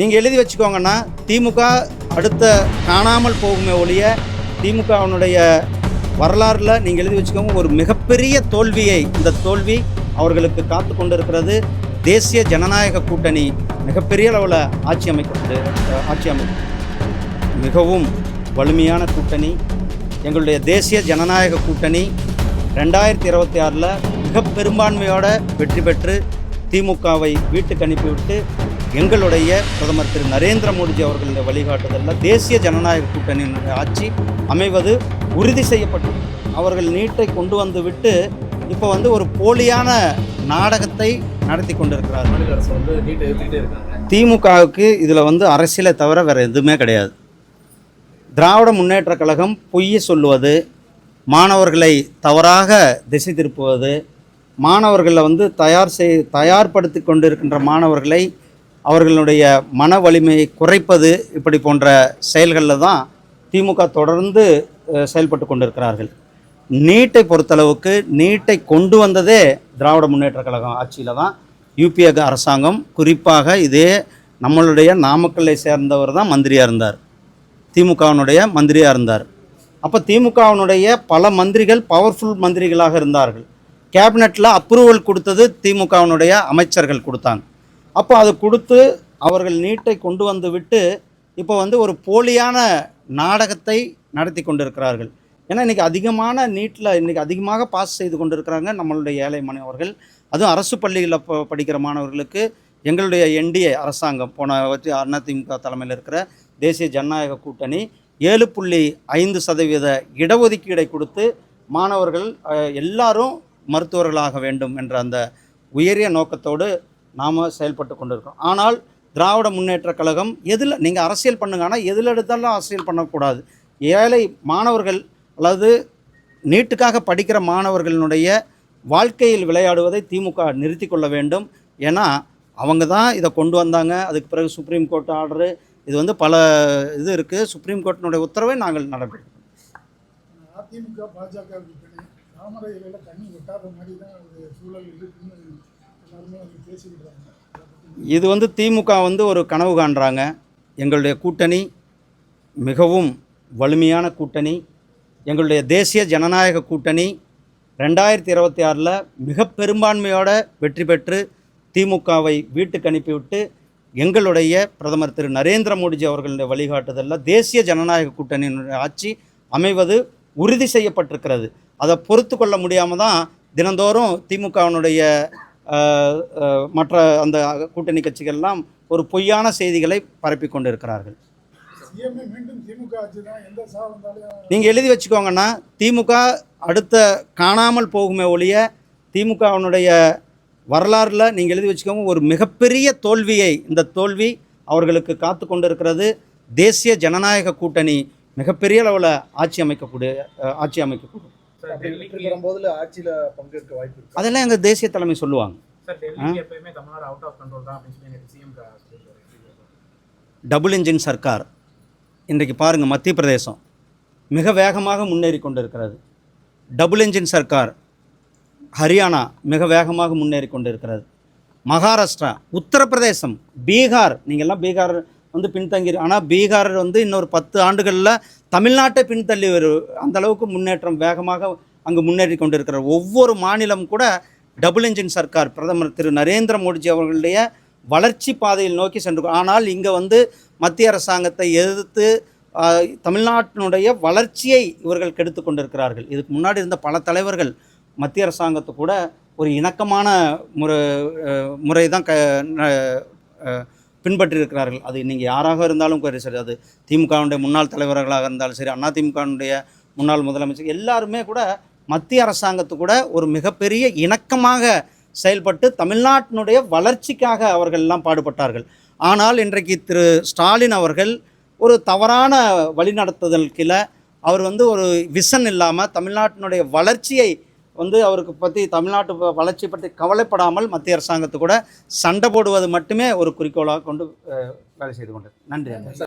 நீங்கள் எழுதி வச்சுக்கோங்கன்னா திமுக அடுத்த காணாமல் போகுமே ஒழிய திமுகவினுடைய வரலாறில் நீங்கள் எழுதி வச்சுக்கோங்க ஒரு மிகப்பெரிய தோல்வியை இந்த தோல்வி அவர்களுக்கு காத்து கொண்டிருக்கிறது. தேசிய ஜனநாயக கூட்டணி மிகப்பெரிய அளவில் ஆட்சி அமைக்கிறது ஆட்சி அமைக்கும். மிகவும் வலிமையான கூட்டணி. எங்களுடைய தேசிய ஜனநாயக கூட்டணி ரெண்டாயிரத்தி இருபத்தி ஆறில் மிக பெரும்பான்மையோட வெற்றி பெற்று திமுகவை வீட்டுக்கு அனுப்பிவிட்டு எங்களுடைய பிரதமர் திரு நரேந்திர மோடிஜி அவர்களுடைய வழிகாட்டுதலில் தேசிய ஜனநாயக கூட்டணியினுடைய ஆட்சி அமைவது உறுதி செய்யப்பட்டது. அவர்கள் நீட்டை கொண்டு வந்து விட்டு இப்போ வந்து ஒரு போலியான நாடகத்தை நடத்தி இருக்காங்க. திமுகவுக்கு இதில் வந்து அரசியலை தவிர வேறு எதுவுமே கிடையாது. திராவிட முன்னேற்றக் கழகம் பொய்யை சொல்லுவது மாணவர்களை தவறாக திசை திருப்புவது மாணவர்களை வந்து தயார் செய் தயார்படுத்தி கொண்டிருக்கின்ற மாணவர்களை அவர்களுடைய மன வலிமையை குறைப்பது இப்படி போன்ற செயல்களில் தான் திமுக தொடர்ந்து செயல்பட்டு கொண்டிருக்கிறார்கள். நீட்டை பொறுத்தளவுக்கு நீட்டை கொண்டு வந்ததே திராவிட முன்னேற்றக் கழகம் ஆட்சியில் தான். யூபிஏ அரசாங்கம் குறிப்பாக இதே நம்மளுடைய நாமக்கல்லை சேர்ந்தவர் தான் மந்திரியாக இருந்தார். திமுகவினுடைய மந்திரியாக இருந்தார். அப்போ திமுகவினுடைய பல மந்திரிகள் பவர்ஃபுல் மந்திரிகளாக இருந்தார்கள். கேபினெட்டில் அப்ரூவல் கொடுத்தது திமுகவினுடைய அமைச்சர்கள் கொடுத்தாங்க. அப்போ அது கொடுத்து அவர்கள் நீட்டை கொண்டு வந்து விட்டு இப்போ வந்து ஒரு போலியான நாடகத்தை நடத்தி கொண்டிருக்கிறார்கள். ஏன்னா இன்றைக்கி அதிகமான நீட்டில் இன்றைக்கி அதிகமாக பாஸ் செய்து கொண்டிருக்கிறாங்க நம்மளுடைய ஏழை மாணவர்கள். அதுவும் அரசு பள்ளிகளில் படிக்கிற மாணவர்களுக்கு எங்களுடைய என்டிஏ அரசாங்கம் போன வச்சு அதிமுக தலைமையில் இருக்கிற தேசிய ஜனநாயக கூட்டணி ஏழு புள்ளி ஐந்து சதவீத இடஒதுக்கீடை கொடுத்து மாணவர்கள் எல்லாரும் மருத்துவர்களாக வேண்டும் என்ற அந்த உயரிய நோக்கத்தோடு நாம் செயல்பட்டு கொண்டிருக்கிறோம். ஆனால் திராவிட முன்னேற்றக் கழகம் எதில் நீங்கள் அரசியல் பண்ணுங்க. ஆனால் எதில் எடுத்தாலும் அரசியல் பண்ணக்கூடாது. ஏழை மாணவர்கள் அல்லது நீட்டுக்காக படிக்கிற மாணவர்களுடைய வாழ்க்கையில் விளையாடுவதை திமுக நிறுத்தி கொள்ள வேண்டும். ஏன்னா அவங்க தான் இதை கொண்டு வந்தாங்க. அதுக்கு பிறகு சுப்ரீம் கோர்ட் ஆர்டரு இது வந்து பல இது இருக்குது சுப்ரீம் கோர்ட்டினுடைய உத்தரவை நாங்கள் நடைபெறும் அதிமுக பாஜக தாமரை தண்ணி ஒட்டாத மாதிரி தான் சூழல் இருக்குன்னு இது வந்து திமுக வந்து ஒரு கனவு காண்றாங்க. எங்களுடைய கூட்டணி மிகவும் வலிமையான கூட்டணி. எங்களுடைய தேசிய ஜனநாயக கூட்டணி ரெண்டாயிரத்தி இருபத்தி ஆறில் மிக பெரும்பான்மையோட வெற்றி பெற்று திமுகவை வீட்டுக்கு அனுப்பிவிட்டு எங்களுடைய பிரதமர் திரு நரேந்திர மோடிஜி அவர்களுடைய வழிகாட்டுதலில் தேசிய ஜனநாயக கூட்டணியினுடைய ஆட்சி அமைவது உறுதி செய்யப்பட்டிருக்கிறது. அதை பொறுத்து கொள்ள முடியாமல் தான் தினந்தோறும் திமுகவினுடைய மற்ற அந்த கூட்டணி கட்சிகள்லாம் ஒரு பொய்யான செய்திகளை பரப்பி சா வந்தாலும் நீங்கள் எழுதி வச்சுக்கோங்கன்னா திமுக அடுத்த காணாமல் போகுமே ஒழிய திமுகவினுடைய வரலாறுல நீங்கள் எழுதி வச்சுக்கோங்க ஒரு மிகப்பெரிய தோல்வியை இந்த தோல்வி அவர்களுக்கு காத்து கொண்டிருக்கிறது. தேசிய ஜனநாயக கூட்டணி மிகப்பெரிய அளவில் ஆட்சி அமைக்கக்கூடிய ஆட்சி அமைக்கக்கூடும் பெறும்போதுல ஆட்சியில பங்கேற்க வாய்ப்பு இருக்கு. அதெல்லாம் எங்கள் தேசிய தலைமை சொல்லுவாங்க. சார் டெல்லிக்கு எப்பயுமே தமிழ்நாடு அவுட் ஆஃப் கண்ட்ரோல் தான் அப்படின்னு சொல்லி நேற்று சிஎம் சொல்லியிருக்காரு. டபுள் இன்ஜின் சர்க்கார் இன்றைக்கு பாருங்கள் மத்திய பிரதேசம் மிக வேகமாக முன்னேறி கொண்டிருக்கிறது. டபுள் இன்ஜின் சர்க்கார் ஹரியானா மிக வேகமாக முன்னேறி கொண்டிருக்கிறது. மகாராஷ்டிரா உத்தரப்பிரதேசம் பீகார் நீங்கள்லாம் பீகார் வந்து பின்தங்கி ஆனால் பீகார் வந்து இன்னொரு பத்து ஆண்டுகளில் தமிழ்நாட்டை பின்தள்ளி வரும் அந்த அளவுக்கு முன்னேற்றம் வேகமாக அங்கு முன்னேறி கொண்டிருக்கிறார். ஒவ்வொரு மாநிலம் கூட டபுள் இன்ஜின் சர்க்கார் பிரதமர் திரு நரேந்திர மோடிஜி அவர்களுடைய வளர்ச்சி பாதையில் நோக்கி சென்று ஆனால் இங்கே வந்து மத்திய அரசாங்கத்தை எதிர்த்து தமிழ்நாட்டினுடைய வளர்ச்சியை இவர்கள் கெடுத்து கொண்டிருக்கிறார்கள். இதுக்கு முன்னாடி இருந்த பல தலைவர்கள் மத்திய அரசாங்கத்தை கூட ஒரு இணக்கமான முறை முறை தான் க பின்பற்றியிருக்கிறார்கள். அது நீங்கள் யாராக இருந்தாலும் சரி சரி. அது திமுகவுடைய முன்னாள் தலைவர்களாக இருந்தாலும் சரி அதிமுகவுடைய முன்னாள் முதலமைச்சர் எல்லாருமே கூட மத்திய அரசாங்கத்து கூட ஒரு மிகப்பெரிய இணக்கமாக செயல்பட்டு தமிழ்நாட்டினுடைய வளர்ச்சிக்காக அவர்கள் எல்லாம் பாடுபட்டார்கள். ஆனால் இன்றைக்கு திரு ஸ்டாலின் அவர்கள் ஒரு தவறான வழிநடத்துதல் கீழே அவர் வந்து ஒரு விஷன் இல்லாமல் தமிழ்நாட்டினுடைய வளர்ச்சியை வந்து அவருக்கு பற்றி தமிழ்நாட்டு வளர்ச்சி பற்றி கவலைப்படாமல் மத்திய அரசாங்கத்து கூட சண்டை போடுவது மட்டுமே ஒரு குறிக்கோளாக கொண்டு வேலை செய்து கொண்டது நன்றி.